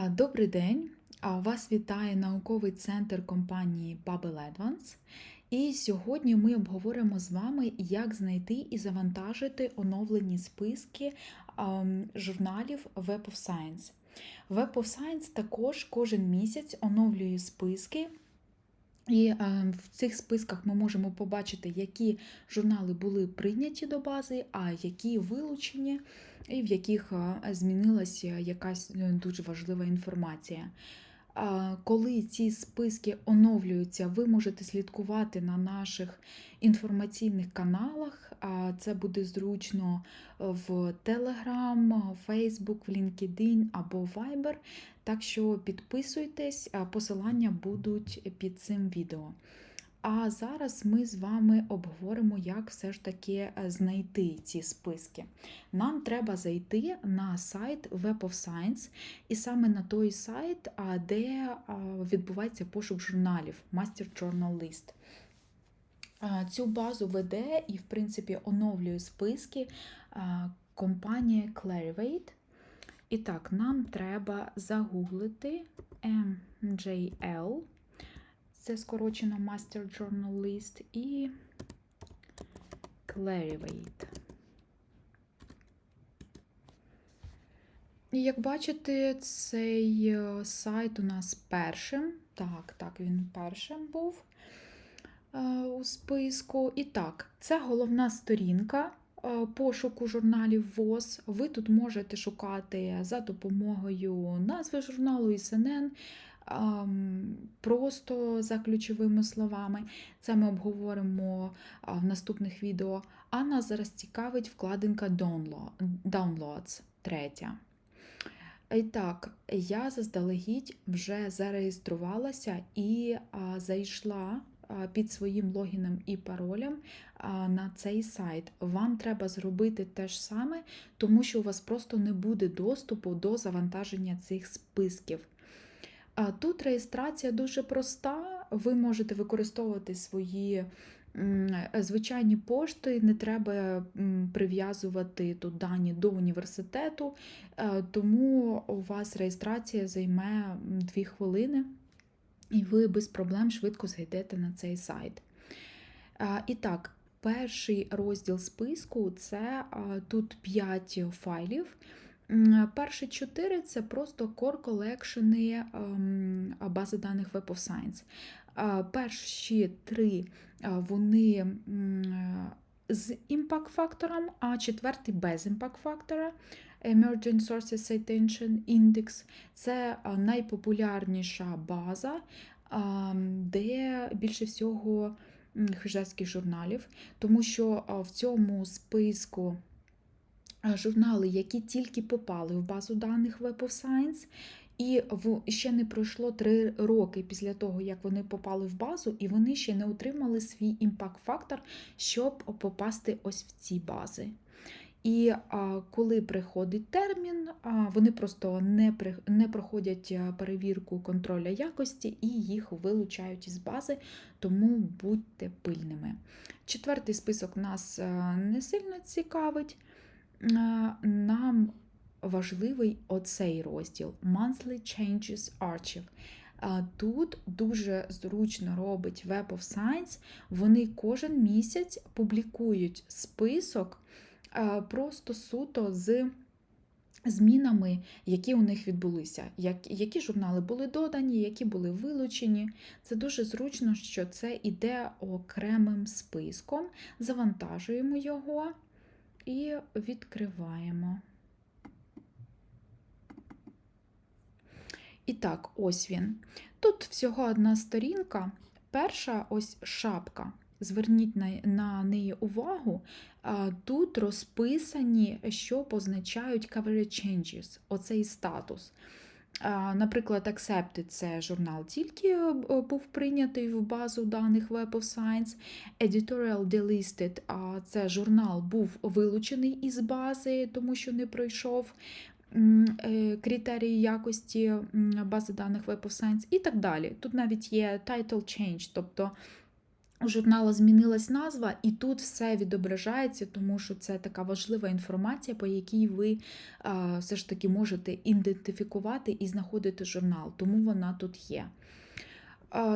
А, Добрий день! А, Вас вітає науковий центр компанії Bubble Advance. І сьогодні ми обговоримо з вами, як знайти і завантажити оновлені списки журналів Web of Science. Web of Science також кожен місяць оновлює списки. І е, в цих списках ми можемо побачити, які журнали були прийняті до бази, а які вилучені, і в яких е, змінилася якась е, дуже важлива інформація. Коли ці списки оновлюються, ви можете слідкувати на наших інформаційних каналах. Це буде зручно в Telegram, Facebook, в LinkedIn або Viber. Так що підписуйтесь, посилання будуть під цим відео. А зараз ми з вами обговоримо, як все ж таки е, знайти ці списки. Нам треба зайти на сайт Web of Science, і саме на той сайт, де відбувається пошук журналів Master Journal List. Цю базу веде і, в принципі, оновлює списки компанія Clarivate. І так, нам треба загуглити MJL, це скорочено Master Journal List, і Clarivate. І як бачите, цей е, сайт у нас першим. Так, так, він першим був е, у списку. І так, це головна сторінка е, пошуку журналів ВОЗ. Ви тут можете шукати за допомогою назви журналу ІСНН, просто за ключовими словами. Це ми обговоримо в наступних відео. А нас зараз цікавить вкладинка Downloads, третя. І так, я заздалегідь вже зареєструвалася і зайшла під своїм логіном і паролем на цей сайт. Вам треба зробити те ж саме, тому що у вас просто не буде доступу до завантаження цих списків. Тут реєстрація дуже проста, ви можете використовувати свої звичайні пошти, не треба прив'язувати тут дані до університету, е, тому у вас реєстрація займе 2 хвилини, і ви без проблем швидко зайдете на цей сайт. І так, перший розділ списку це тут 5 файлів. Перші чотири це просто core колекшени ем, бази даних Web of Science. Перші три вони з імпакт-фактором, а четвертий без імпакт-фактора. Emerging Sources Citation Index це найпопулярніша база, де більше всього хижацьких журналів, тому що в цьому списку журнали, які тільки попали в базу даних Web of Science, і в ще не пройшло три роки після того, як вони попали в базу, і вони ще не отримали свій імпакт-фактор, щоб попасти ось в ці бази. І а, коли приходить термін, а, вони просто не при, не проходять перевірку контроля якості і їх вилучають із бази, тому будьте пильними. Четвертий список нас не сильно цікавить. Нам важливий оцей розділ Monthly Changes Archive. Тут дуже зручно робить Web of Science. Вони кожен місяць публікують список просто суто з змінами, які у них відбулися, які журнали були додані, які були вилучені. Це дуже зручно, що це йде окремим списком. Завантажуємо його і відкриваємо. І так, ось він. Тут всього одна сторінка. Перша ось шапка. Зверніть на, на неї увагу. Тут розписані, що позначають coverage changes, оцей статус. Наприклад, Accepted це журнал тільки е, був прийнятий в базу даних Web of Science. Editorial Delisted це журнал був вилучений із бази, тому що не пройшов Е, критерії якості бази даних Web of Science і так далі. Тут навіть є title change, тобто у журналу змінилась назва, і тут все відображається, тому що це така важлива інформація, по якій ви все ж таки можете ідентифікувати і знаходити журнал, тому вона тут є.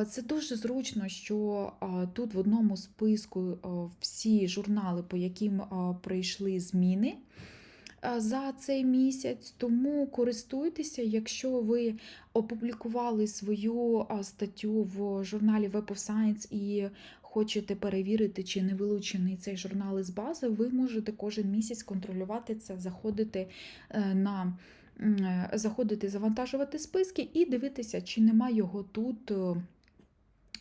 Це дуже зручно, що тут в одному списку всі журнали, по яким прийшли зміни за цей місяць. Тому користуйтеся, якщо ви опублікували свою а, статтю в журналі Web of Science і хочете перевірити, чи не вилучений цей журнал із бази, ви можете кожен місяць контролювати це, заходити е, на е, заходити, завантажувати списки і дивитися, чи нема його тут е,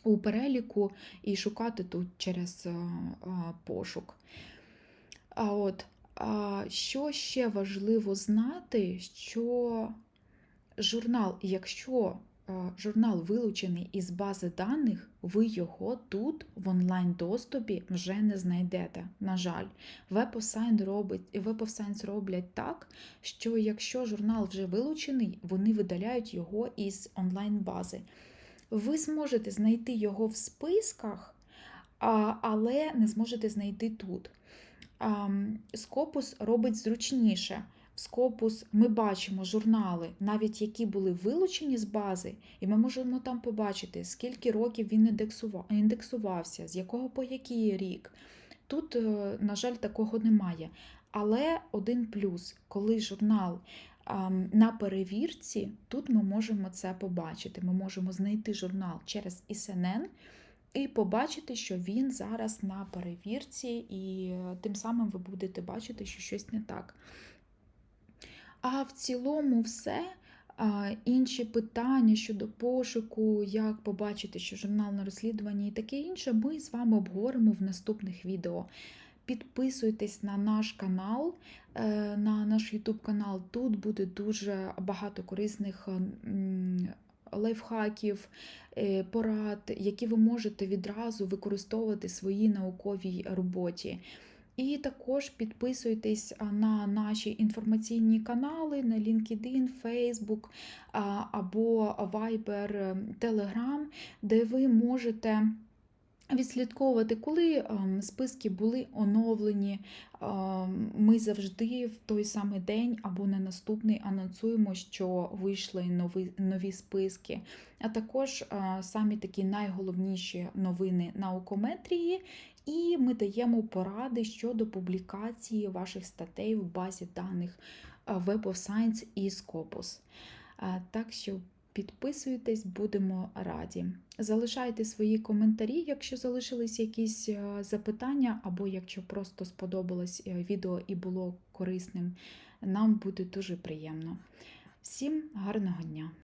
у переліку, і шукати тут через е, пошук. А от що ще важливо знати, що журнал, якщо журнал вилучений із бази даних, ви його тут в онлайн доступі вже не знайдете. На жаль, Web of Science робить, Web роблять так, що якщо журнал вже вилучений, вони видаляють його із онлайн бази. Ви зможете знайти його в списках, але не зможете знайти тут. Scopus робить зручніше. В Scopus ми бачимо журнали, навіть які були вилучені з бази, і ми можемо там побачити, скільки років він індексувався, з якого по який рік. Тут, е, на жаль, такого немає. Але один плюс, коли журнал на перевірці, тут ми можемо це побачити. Ми можемо знайти журнал через ІСНН і побачити, що він зараз на перевірці, і е, тим самим ви будете бачити, що щось не так. А в цілому все. Інші питання щодо пошуку, як побачити, що журнал на розслідуванні і таке інше, ми з вами обговоримо в наступних відео. Підписуйтесь на наш канал, е, на наш YouTube канал. Тут буде дуже багато корисних лайфхаків, порад, які ви можете відразу використовувати в своїй науковій роботі. І також підписуйтесь на наші інформаційні канали на LinkedIn, Facebook або Viber, ем, Telegram, де ви можете відслідковувати, коли ем, списки були оновлені. Ем, Ми завжди в той самий день або на наступний анонсуємо, що вийшли нові, нові списки, а також е, самі такі найголовніші новини наукометрії. І ми даємо поради щодо публікації ваших статей в базі даних е, Web of Science і Scopus. Е, Так що підписуйтесь, будемо раді. Залишайте свої коментарі, якщо залишились якісь е, запитання, або якщо просто сподобалось е, відео і було корисним. Нам буде дуже приємно. Всім гарного дня!